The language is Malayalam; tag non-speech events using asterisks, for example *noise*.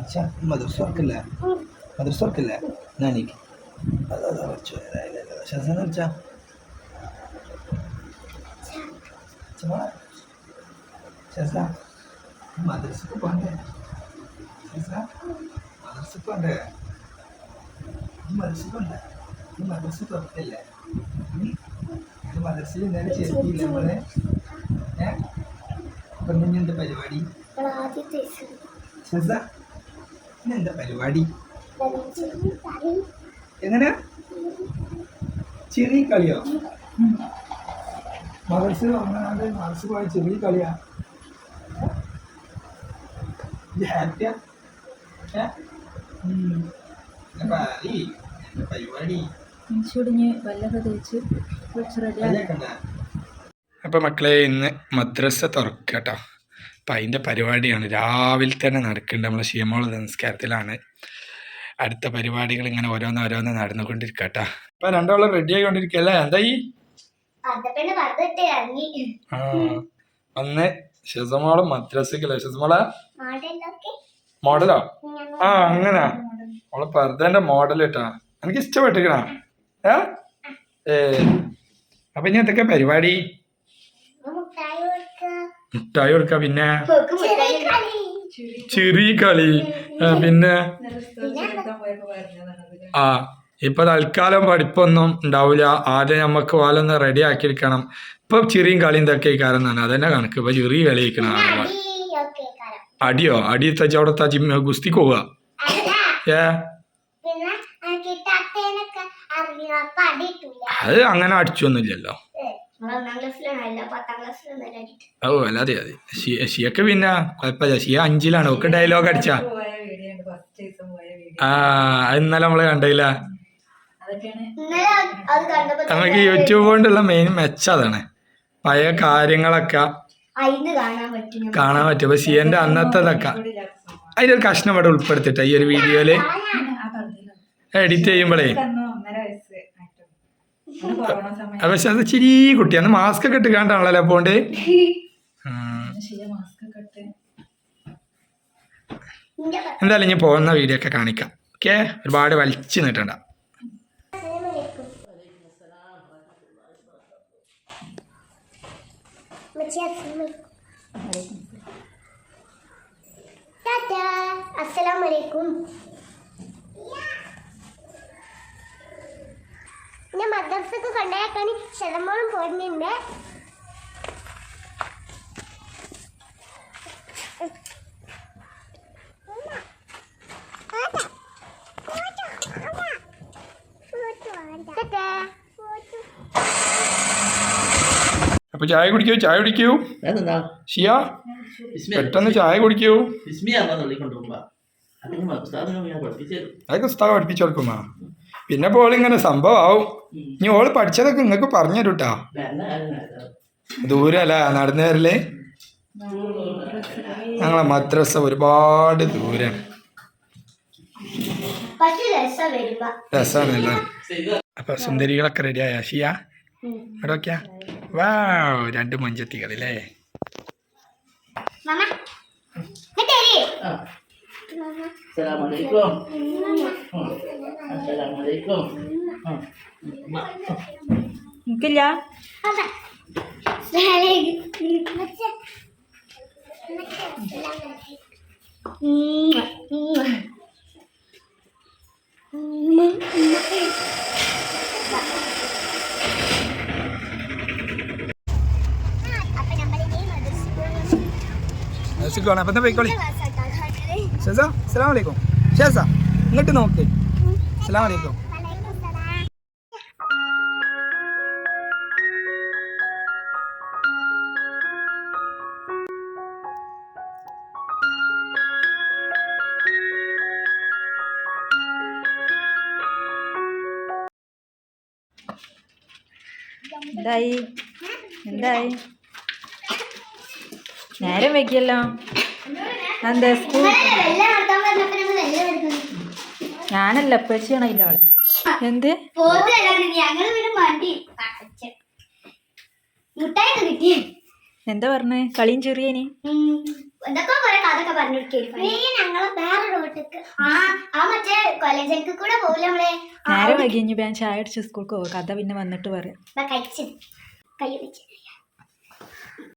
അച്ഛാ മദർസ വർക്കില്ലേ മദർസ വർക്കില്ലേ നാനിക്ക് അതാ അതാ വെച്ചു ശാസന വെച്ചാ ശാസ മദർസക്ക് പോണ്ടേ ശാസ മദർസക്ക് പോണ്ടേ ഈ മദർസക്ക് പോണ്ടേ ഈ മദർസ തുറക്കല്ലേ ഇത് മദർസയിൽ ഇന്നലെ ചേർത്തിയില്ല നമ്മളെ ഏ അപ്പം ഇനി എന്താ പരിപാടി ഇന്നെന്താ പരിപാടി? എങ്ങനെ ചെറിയ കളിയോ? മദർസ് അങ്ങനാണ്ട് മദർസ് പോയ ചെറിയ കളിയാ. ഹാപ്പിയാ? പരിപാടി? മക്കളെ ഇന്ന് മദ്രസ തുറക്കട്ടോ. അപ്പം അതിന്റെ പരിപാടിയാണ്. രാവിലെ തന്നെ നടക്കേണ്ടത് നമ്മൾ ശിയമോള സംസ്കാരത്തിലാണ് അടുത്ത പരിപാടികൾ ഇങ്ങനെ ഓരോന്ന് ഓരോന്ന് നടന്നുകൊണ്ടിരിക്കട്ടാ. അപ്പം രണ്ടാളും റെഡി ആയിക്കൊണ്ടിരിക്കല്ലേ എന്താ ഈ? ഒന്ന് ഷെസമോളെ മദ്രസക്കല്ലേ ശിസമോള മോഡലോ? ആ അങ്ങനെ. ഓൾ പർദ്ദന്റെ മോഡൽ കേട്ടാ എനിക്ക് ഇഷ്ടപ്പെട്ടിക്കണ? ഏ? അപ്പൊ ഇനി എന്തൊക്കെ പരിപാടി? കൊടുക്കുക കൊടുക്ക പിന്നെ ചെറിയ കളി. പിന്നെ? ആ ഇപ്പൊ തൽക്കാലം പഠിപ്പൊന്നും ഉണ്ടാവില്ല ആദ്യം നമുക്ക് വാലൊന്ന് റെഡി ആക്കിയിരിക്കണം ഇപ്പൊ ചെറിയും കളിയും ഇതൊക്കെ കാരണം തന്നെ. അതന്നെ കണക്ക്. ഇപ്പൊ ചെറിയ കളി കളിക്കണം അടിയോ? അടി തച്ച് അവിടെ തച്ച് ഗുസ്തിക്ക് പോവുക ഏ? അത് അങ്ങനെ അടിച്ചൊന്നുമില്ലല്ലോ. ഓ അല്ലാതെ അതെ ഷിയൊക്കെ പിന്നെ കുഴപ്പമില്ല. ഷിയ അഞ്ചിലാണ്. ഒക്കെ ഡയലോഗ് അടിച്ച. ആ അത് ഇന്നലെ നമ്മൾ കണ്ടില്ല നമുക്ക് യൂട്യൂബ് കൊണ്ടുള്ള മെയിൻ മെച്ചം അതാണ്. പഴയ കാര്യങ്ങളൊക്കെ കാണാൻ പറ്റും നമുക്ക്. കാണാൻ പറ്റും. അപ്പൊ ഷിയന്റെ അന്നത്തതൊക്കെ. അതിന്റെ ഒരു കഷ്ണം ഇവിടെ ഉൾപ്പെടുത്തിട്ട ഈ ഒരു വീഡിയോയിൽ എഡിറ്റ് ചെയ്യുമ്പോഴേ പക്ഷെ അത് ചിരി കുട്ടി. അന്ന് മാസ്ക് ഒക്കെ ഇട്ടുകാണ്ടാണല്ലോ പോണ്ടേ *laughs* എന്തായാലും ഞാൻ പോകുന്ന വീഡിയോ ഒക്കെ കാണിക്കാം. ഓക്കെ ഒരുപാട് വലിച്ചു നീട്ടണ്ട. അസ്സലാമലൈക്കും ഞാൻ മദ്രസക്ക് കൊണ്ടാക്കാൻ ശതമാനം പോരുന്നുണ്ട്. അപ്പൊ ചായ കുടിക്കൂ ചായ കുടിക്കൂ. ഷിയ പെട്ടെന്ന് ചായ കുടിക്കൂ. അതൊക്കെ ഉസ്താദ് പഠിപ്പിച്ചു കൊടുക്കുമാ പിന്നെ ഇപ്പോൾ ഇങ്ങനെ സംഭവമാവും ഇനി ഓൾ പഠിച്ചതൊക്കെ നിങ്ങൾക്ക് പറഞ്ഞു തരൂട്ടാ ദൂരല്ല? നടന്നു വരൽ? ഞങ്ങളെ മദ്രസ ഒരുപാട് ദൂരം പക്ഷെ രസം വരുമ്പോ. രസമാണല്ലേ അപ്പൊ സുന്ദരികളൊക്കെ റെഡിയായ? ഷിയ? ഇവിടെ നോക്കിയാ വാ രണ്ട് മഞ്ചത്തികളല്ലേ? മാമ ഇങ്ങോട്ടേരി. അസ്സലാമലൈക്കും അസ്സലാമലൈക്കും എനിക്കില്ല അതാ. അസ്സലാമലൈക്കും. മച്ചേ. ഉം. ഉം. ഉം. അപ്പൊ നമ്മളിനി മദ്രസയിൽ സുഖമാണ് അപ്പൊ പോയിക്കോളി ക്ലാസ് ആക്കാം. കാണാതെ. ഷെസ അസ്സലാം വലൈക്കും ഷെസ ഇങ്ങോട്ട് നോക്ക്. അസ്സലാം വലൈക്കും. എന്തായി? എന്തായി? നേരം വെക്കിയല്ലോ എന്താ സ്കൂൾ. ഞാനല്ല എപ്പോഴാണ് അതിന്റെ ആൾ. എന്ത്? എന്താ പറഞ്ഞേ? കളിയും ചെറിയനി എന്തൊക്കെ കുറെ കഥയൊക്കെ പറഞ്ഞു നേരെ വൈകി ഞാൻ ചായ അടിച്ച് സ്കൂൾക്ക് പോകും കഥ പിന്നെ വന്നിട്ട് പറയാം.